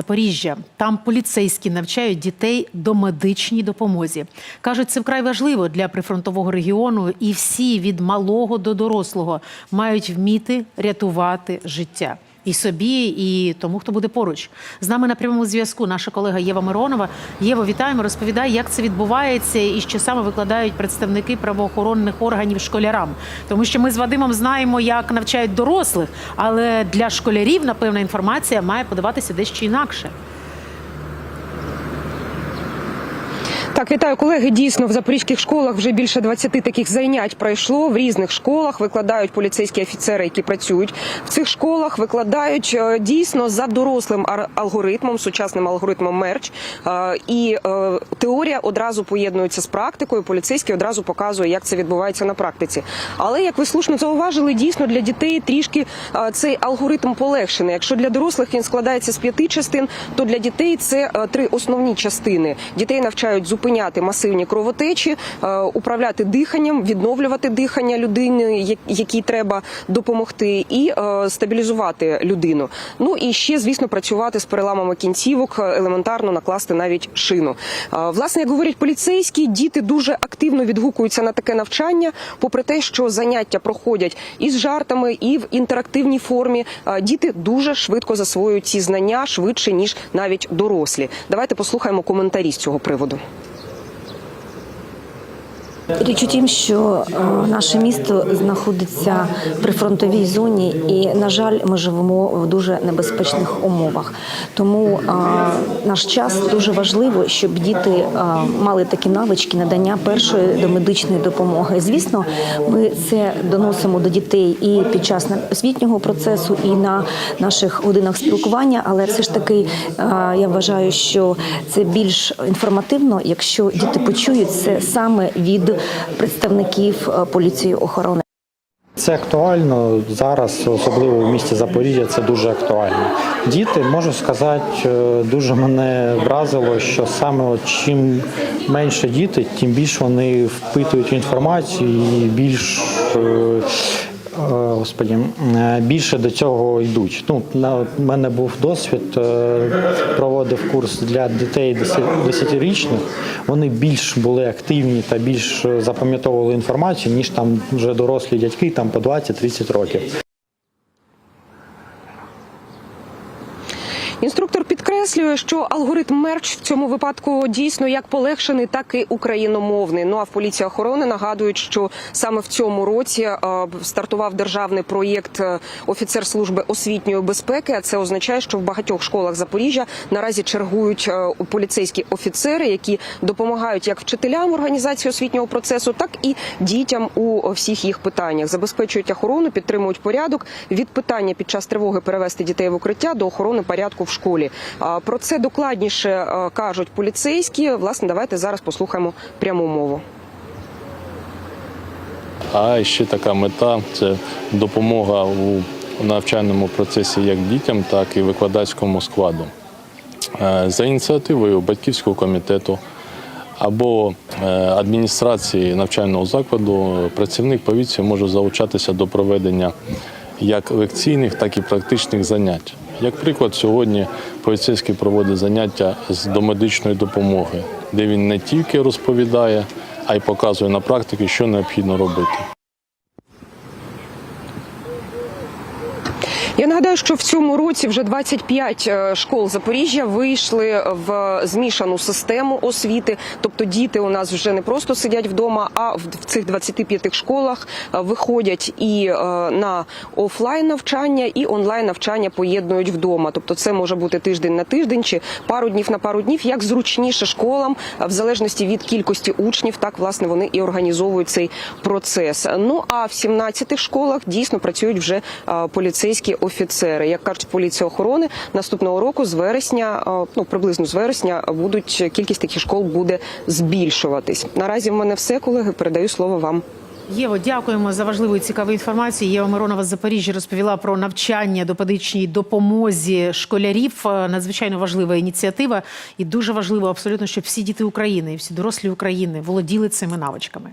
Запоріжжя. Там поліцейські навчають дітей до медичній допомозі. кажуть, це вкрай важливо для прифронтового регіону, і всі від малого до дорослого мають вміти рятувати життя. І собі, і тому, хто буде поруч. З нами на прямому зв'язку наша колега Єва Миронова. Єво, вітаємо. Розповідай, як це відбувається і що саме викладають представники правоохоронних органів школярам. Тому що ми з Вадимом знаємо, як навчають дорослих, але для школярів, напевно, інформація має подаватися дещо інакше. Так, вітаю колеги. Дійсно, в запорізьких школах вже більше 20 таких занять пройшло. В різних школах викладають поліцейські офіцери, які працюють в цих школах. Викладають е, дійсно за дорослим алгоритмом, сучасним алгоритмом мерч. Е, І е, теорія одразу поєднується з практикою. Поліцейський одразу показує, як це відбувається на практиці. Але як ви слушно зауважили, дійсно для дітей трішки цей алгоритм полегшений. Якщо для дорослих він складається з п'яти частин, то для дітей це три основні частини. Дітей навчають зупиняти масивні кровотечі, е, управляти диханням, відновлювати дихання людини, якій треба допомогти, і е, стабілізувати людину. Ну і ще, звісно, працювати з переламами кінцівок, е, елементарно накласти навіть шину. Власне, як говорять поліцейські, діти дуже активно відгукуються на таке навчання, попри те, що заняття проходять і з жартами, і в інтерактивній формі. Діти дуже швидко засвоюють ці знання швидше ніж навіть дорослі. Давайте послухаємо коментарі з цього приводу. Річ у тім, що е, наше місто знаходиться в прифронтовій зоні, і на жаль, ми живемо в дуже небезпечних умовах. Тому е, наш час дуже важливо, щоб діти е, мали такі навички надання першої домедичної допомоги. Звісно, ми це доносимо до дітей і під час освітнього процесу, і на наших годинах спілкування. Але все ж таки я вважаю, що це більш інформативно, якщо діти почують це саме від представників е, поліції охорони. Це актуально зараз, особливо в місті Запоріжжя, це дуже актуально. Діти, можу сказати, е, дуже мене вразило, що саме чим менше діти, тим більше вони впитують інформацію і більш е, Господі, е, більше до цього йдуть. Ну, на мене був досвід, е, проводив курс для дітей 10-річних. Вони більш були активні та більш е, запам'ятовували інформацію, ніж там вже дорослі дядьки там по 20-30 років. Інструктор підкреслює, що алгоритм мерч в цьому випадку дійсно як полегшений, так і україномовний. Ну а в поліції охорони нагадують, що саме в цьому році е, стартував державний проєкт е, офіцер служби освітньої безпеки. А це означає, що в багатьох школах Запоріжжя наразі чергують е, поліцейські офіцери, які допомагають як вчителям організації освітнього процесу, так і дітям у всіх їх питаннях. Забезпечують охорону, підтримують порядок від питання під час тривоги перевести дітей в укриття до охорони порядку в школі. Про це докладніше кажуть поліцейські. Власне, давайте зараз послухаємо пряму мову. А ще така мета це допомога у навчальному процесі як дітям, так і викладацькому складу. Е, За ініціативою батьківського комітету або е, адміністрації навчального закладу працівник поліції може залучатися до проведення як лекційних, так і практичних занять. Як приклад, сьогодні поліцейський проводить заняття з домедичної допомоги, де він не тільки розповідає, а й показує на практиці, що необхідно робити. Я нагадаю, що в цьому році вже 25 е, школ Запоріжжя вийшли в змішану систему освіти. Тобто діти у нас вже не просто сидять вдома, а в цих 25 школах е, виходять і е, на офлайн навчання, і онлайн навчання поєднують вдома. Тобто, це може бути тиждень на тиждень чи пару днів на пару днів, як зручніше школам, в залежності від кількості учнів, так власне вони і організовують цей процес. Ну а в 17 школах дійсно працюють вже поліцейські офіцери. Як кажуть поліція охорони, наступного року з вересня, ну приблизно з вересня, будуть кількість таких школ буде збільшуватись. Наразі в мене все, колеги. Передаю слово вам. Єво, дякуємо за важливу і цікаву інформацію. Єва Миронова з Запоріжжя розповіла про навчання до педагогічній допомозі школярів. Е, Надзвичайно важлива ініціатива, і дуже важливо абсолютно, щоб всі діти України всі дорослі України володіли цими навичками.